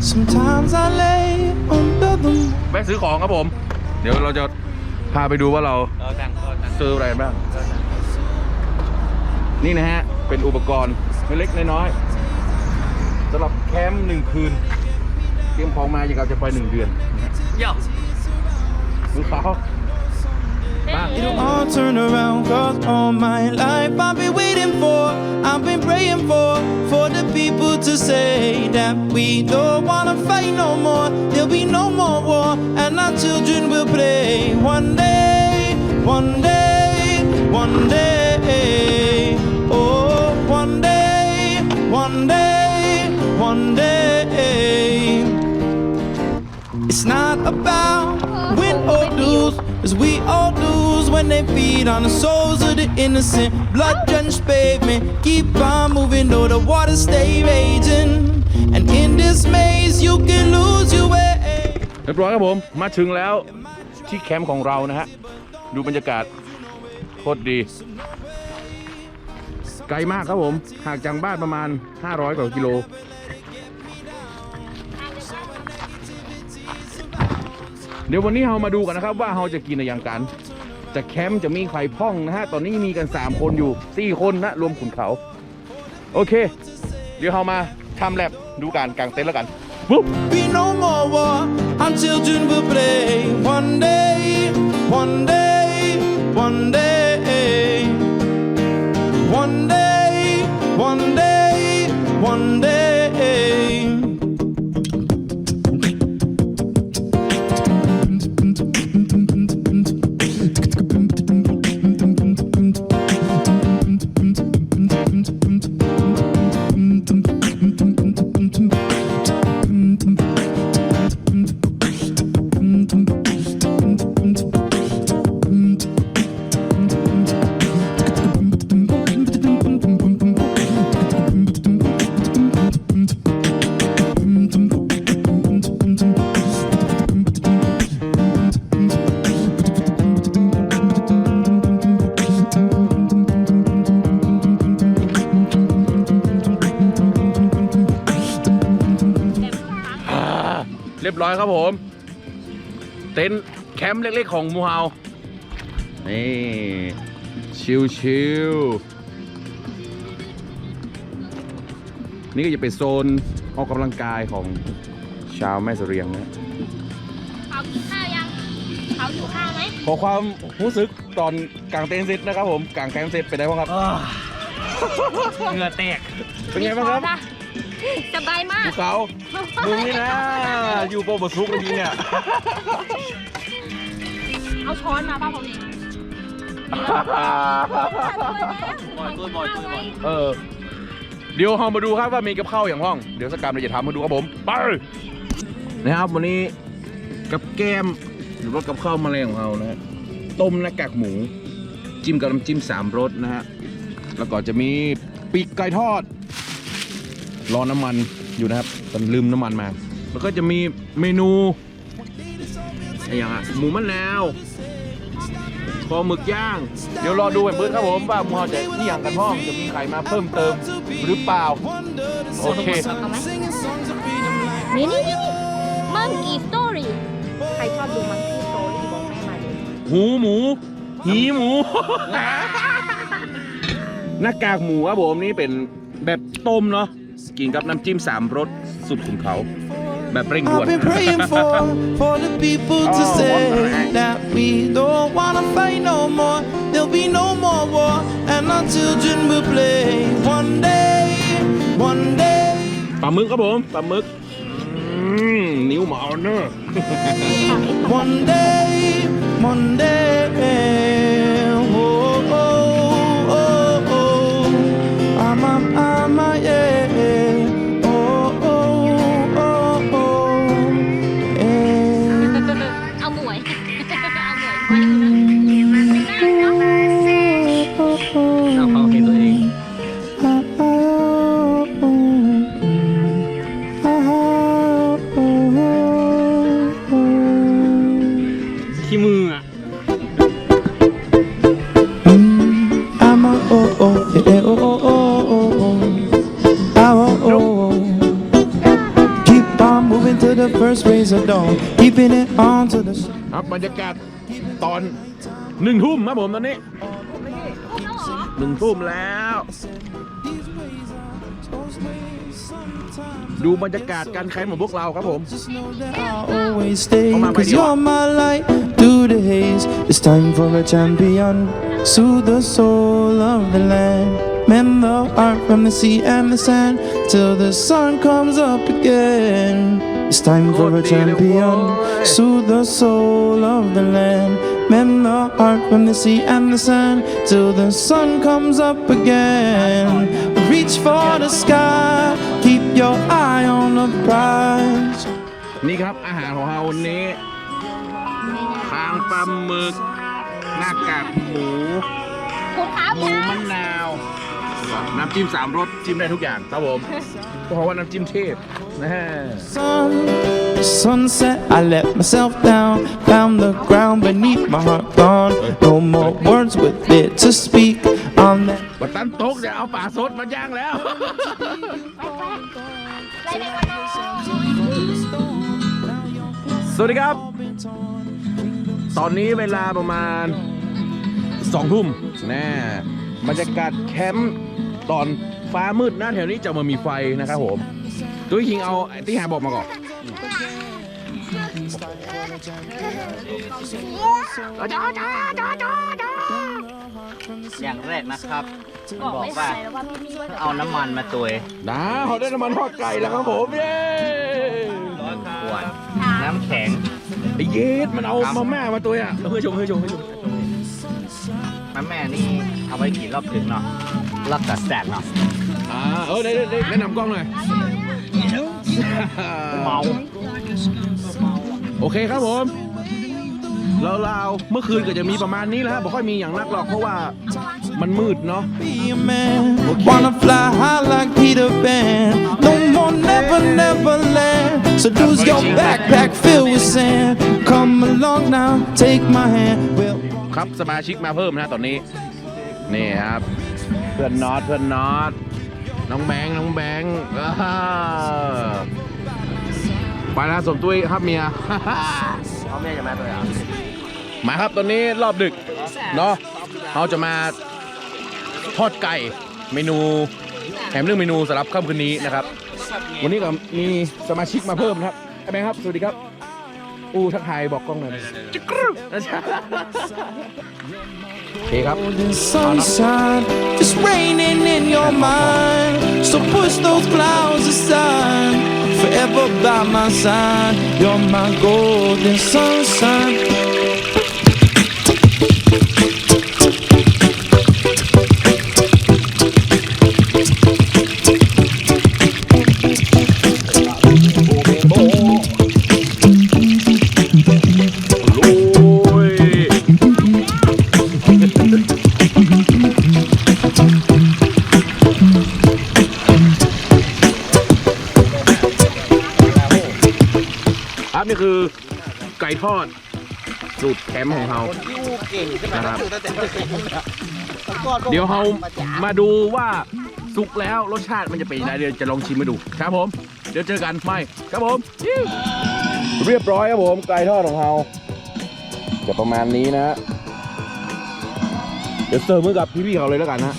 Sometimes I lay under the moon. แวะซื้อของครับผม เดี๋ยวเราจะพาไปดูว่าเราซื้ออะไรบ้าง นี่นะฮะ เป็นอุปกรณ์เล็กๆน้อยๆสำหรับแคมป์หนึ่งคืน เตรียมของมาอย่างเราจะไปหนึ่งเดือนย่อมือเขาบ้าง It'll all turn around cause all my life I've been waiting for, I've been praying for For the people to say that we don't wanna fight no more. There'll be no more war and our children will play One day, one day, one day. Oh, one day, one day, one day. It's not about win or lose, as we all lose when they feed on the souls of the innocent. Blood drenched pavement, keep on moving though the water stay raging. And in this maze, you can lose your way. เรียบร้อยครับผม มาถึงแล้วที่แคมป์ของเรานะฮะ ดูบรรยากาศโคตรดี ไกลมากครับผม ห่างจากบ้านประมาณ 500 กว่ากิโล เดี๋ยววันนี้เรามาดูกันนะครับว่าเราจะกินอะไรอย่างกัน จะแคมป์จะมีใครพ่องนะฮะ ตอนนี้มีกัน 3 คนอยู่ 4 คนนะ รวมขุนเขา โอเค เดี๋ยวเรามาทำแลบดูการกางเต็นท์แล้วกันปุ๊บ Be no more war, our children will play. One day, one day, one day. One day, one day, one day. บร้อยครับผม เต็นท์แคมป์เล็กๆของหมูเฮานี่ ชิวๆนี่ก็จะเป็นโซนออกกำลังกายของชาวแม่เสเรียงนะเขากินข้าวยังเขาอยู่ข้าวไหมขอความรู้สึกตอนกางเต็นท์เสร็จนะครับผมกางแคมป์เสร็จเป็นไงบ้างครับ เหงื่อแตกเป็นไงบ้างครับมีท้อปะ สบายมาภูกเขามึงนี่นะ อยู่โปรบทซุกเมื่อกี้เนี่ย เอาช้อนมาป่ะผมเองบอยตัวบอยตัวบอยเออ เดี๋ยวเรามาดูครับว่ามีกับข้าวอย่างห้อง เดี๋ยวสกรรมเราจะทำมาดูครับผม ไป นะครับวันนี้กับแก้มหรือว่ากับข้าวแมลงของเรานะฮะต้มหน้ากากหมู จิ้มกับน้ำจิ้มสามรสนะฮะ แล้วก็จะมีปีกไก่ทอด รอน้ำมันอยู่นะครับแต่ลืมน้ำมันมา แล้วก็จะมีเมนูอะไรอย่างอะหมูมะนาวคอหมึกย่าง เดี๋ยวรอดูไปเบิร์ดครับผมว่าหมูเราจะนี่อย่างกันห้องจะมีใครมาเพิ่มเติมหรือเปล่า โอเคเอาไหมนี่นี่นี่มังกี้สตอรี่ใครชอบดูมังกี้สตอรี่บอกแม่มาเลยหูหมู หีหมู หน้ากากหมูครับผมนี่เป็นแบบต้มเนาะ กินกับน้ำจิ้มสามรสสุดขุนเขา แบบเร่งด่วน I've been praying for, for the people to Oh, say wonderful. that we don't wanna fight no more. There'll be no more war, and our children will play. One day, one day. ปลาหมึกครับผมปลาหมึกอืมนิ้วหมาเนอะ One day, one day, the first rays of dawn, keeping it on to the sun. ครับบรรยากาศตอนหนึ่งทุ่มครับผมตอนนี้หนึ่งทุ่มแล้ว ดูบรรยากาศการแข่งของพวกเราครับผม Just know that I'll always stay, Come on, cause radio. you're my light through the haze. It's time for a champion, soothe the soul of the land. Mend the heart from the sea and the sand till the sun comes up again. It's time for a champion, soothe the soul of the land. Mend the heart from the sea and the sand till the sun comes up again. Reach for the sky, keep your eye on the prize. นี่ครับอาหารของเราวันนี้คางปลาหมึก หน้ากากหมู คุณครับ หมูมะนาว ว น้ำจิ้มสามรสจิ้มได้ทุกอย่างครับผมเพราะว่าน้ำจิ้มเทพนะฮะ sun, sunset, I let myself down. Found the ground beneath my heart gone. No more words with it to speak. On that บัตตันโต๊กจะเอาป่าสดมาย่างแล้วไรในวันนี้สวัสดีครับ ตอนนี้เวลาประมาณสองทุ่มแน่บรรยากาศแคมป์ ตอนฟ้ามืดหน้าแถวนี้จะมามีไฟนะครับผมตุ้ยคิงเอาไอ้ที่หาบอกมาก่อนอย่างแรกนะครับบอกบอกไม่ว่าใช่แล้วว่าพี่มีว่าจะเอาน้ำมันมาตุยนะเขาได้น้ำมันทอดไก่แล้วครับผมเย้ขวดน้ำแข็งไอ้เยสมันเอามาม่ามาตัวอะเฮ้ยชมเฮ้ยชมเฮ้ยชมน้ำแม่นี่เอาไว้กี่รอบถึงเนาะ รอบตัดแสนเนาะอ่าเออได้ได้ได้แนะนำกล้องหน่อยเมาโอเคครับผมเราๆเมื่อคืนก็จะมีประมาณนี้แหละครับบ่ค่อยมีอย่างนักหรอกเพราะว่ามันมืดเนาะ be a man. Wanna fly high like Peter Pan. No more, never, never land. So lose your backpack filled with sand. Come along now, take my hand. We'll ครับสมาชิกมาเพิ่มนะตอนนี้ นี่ครับ เพื่อนน็อตเพื่อนน็อตน้องแบงค์น้องแบงค์อ่าไปแล้วสมตุ้ยครับเมียเอาแม่จะมาตัวอะมาครับตอนนี้รอบดึกเนาะเราจะมาทอดไก่เมนูแถมเรื่องเมนูสำหรับค่ำคืนนี้นะครับ วันนี้ก็มีสมาชิกมาเพิ่มนะครับไอ้แบงค์ครับสวัสดีครับ อู้ทักทายบอกกล้องหน่อยจิ๊กกรู โอเคครับ golden sunshine just raining in your mind. So push those clouds aside. Forever by my side, you're my golden sunshine. ครับนี่คือไก่ทอดสูตรแคมป์ของเรานะครับเดี๋ยวเรามาดูว่าสุกแล้วรสชาติมันจะเป็นยังไงเดี๋ยวจะลองชิมมาดู ครับผม เดี๋ยวเจอกันไม่ครับผม เรียบร้อยครับผมไก่ทอดของเราจะประมาณนี้นะ เดี๋ยวเสิร์ฟมือกับพี่ๆเขาเลยแล้วกันนะ